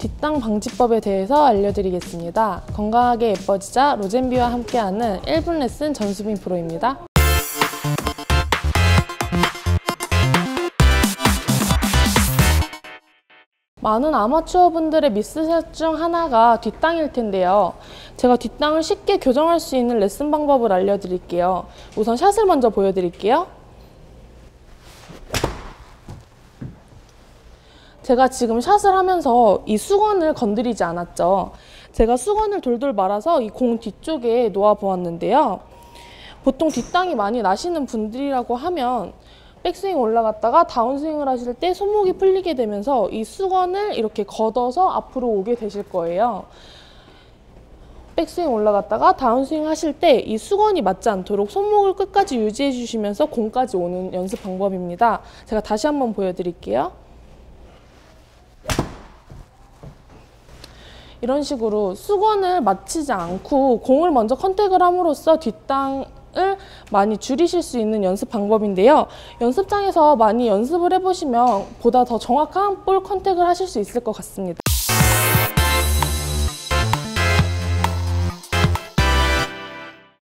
뒷땅 방지법에 대해서 알려드리겠습니다. 건강하게 예뻐지자 로젠비와 함께하는 1분 레슨 전수빈 프로입니다. 많은 아마추어 분들의 미스샷 중 하나가 뒷땅일 텐데요. 제가 뒷땅을 쉽게 교정할 수 있는 레슨 방법을 알려드릴게요. 우선 샷을 먼저 보여드릴게요. 제가 지금 샷을 하면서 이 수건을 건드리지 않았죠. 제가 수건을 돌돌 말아서 이 공 뒤쪽에 놓아 보았는데요. 보통 뒷땅이 많이 나시는 분들이라고 하면 백스윙 올라갔다가 다운스윙을 하실 때 손목이 풀리게 되면서 이 수건을 이렇게 걷어서 앞으로 오게 되실 거예요. 백스윙 올라갔다가 다운스윙 하실 때 이 수건이 맞지 않도록 손목을 끝까지 유지해 주시면서 공까지 오는 연습 방법입니다. 제가 다시 한번 보여드릴게요. 이런 식으로 수건을 맞히지 않고 공을 먼저 컨택을 함으로써 뒷땅 을 많이 줄이실 수 있는 연습 방법인데요. 연습장에서 많이 연습을 해보시면 보다 더 정확한 볼 컨택을 하실 수 있을 것 같습니다.